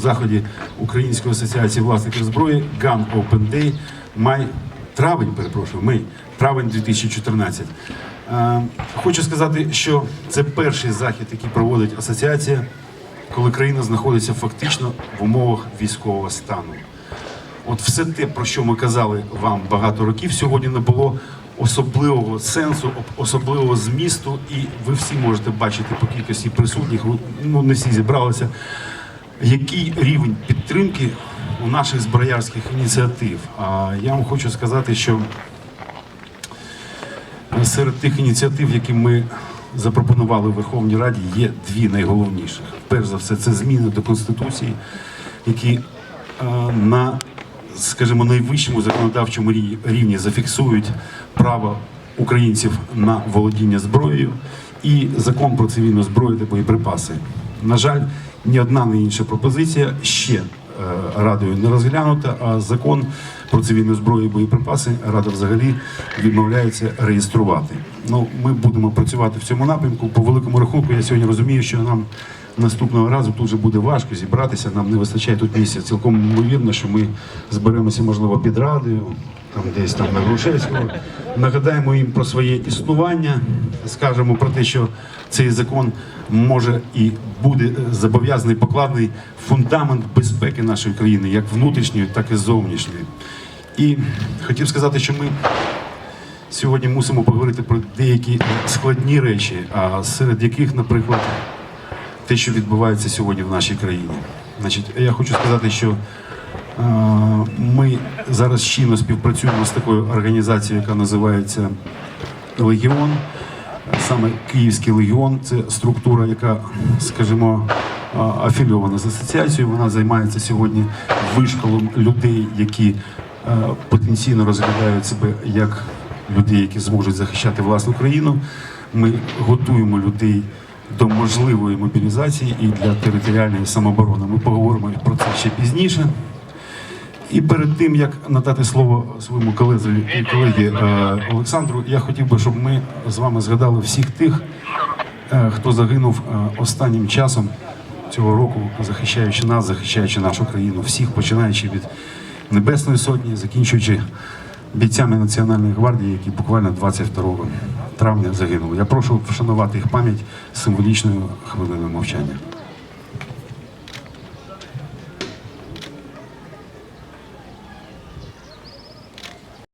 заході Української асоціації власників зброї Gun Open Day май травень, перепрошую, май, травень 2014. Е, Хочу сказати, що це перший захід, який проводить асоціація, коли країна знаходиться фактично в умовах військового стану. От все те, про що ми казали вам багато років, сьогодні не було особливого сенсу, особливого змісту, і ви всі можете бачити по кількості присутніх, ну не всі зібралися, який рівень підтримки у наших зброярських ініціатив. А я вам хочу сказати, що серед тих ініціатив, які ми запропонували в Верховній Раді, є дві найголовніших. Перш за все, це зміни до Конституції, які е, на, скажімо, найвищому законодавчому рівні зафіксують право українців на володіння зброєю і закон про цивільну зброю та боєприпаси. На жаль, ні одна, ні інша пропозиція ще е, радою не розглянута, а закон про цивільну зброю і боєприпаси рада взагалі відмовляється реєструвати. Ну, ми будемо працювати в цьому напрямку. По великому рахунку, я сьогодні розумію, що нам наступного разу тут вже буде важко зібратися. Нам не вистачає тут місця. Цілком ймовірно, що ми зберемося, можливо, під радою, там десь там на Грушевського. Нагадаємо їм про своє існування, скажемо про те, що цей закон може і буде зобов'язаний покладений фундамент безпеки нашої країни, як внутрішньої, так і зовнішньої. І хотів сказати, що ми сьогодні мусимо поговорити про деякі складні речі, а серед яких, наприклад, те, що відбувається сьогодні в нашій країні. Значить, я хочу сказати, що ми зараз щільно співпрацюємо з такою організацією, яка називається Легіон. Саме Київський легіон це структура, яка, скажімо, а, афільована з асоціацією. Вона займається сьогодні вишколом людей, які е, потенційно розглядають себе як людей, які зможуть захищати власну країну. Ми готуємо людей до можливої мобілізації і для територіальної самооборони. Ми поговоримо про це ще пізніше. І перед тим як надати слово своєму колезі і колегі е, Олександру, я хотів би, щоб ми з вами згадали всіх тих, е, хто загинув е, останнім часом цього року, захищаючи нас, захищаючи нашу країну, всіх, починаючи від Небесної Сотні, закінчуючи бійцями Національної гвардії, які буквально 22 травня загинули. Я прошу вшанувати їх пам'ять символічною хвилиною мовчання.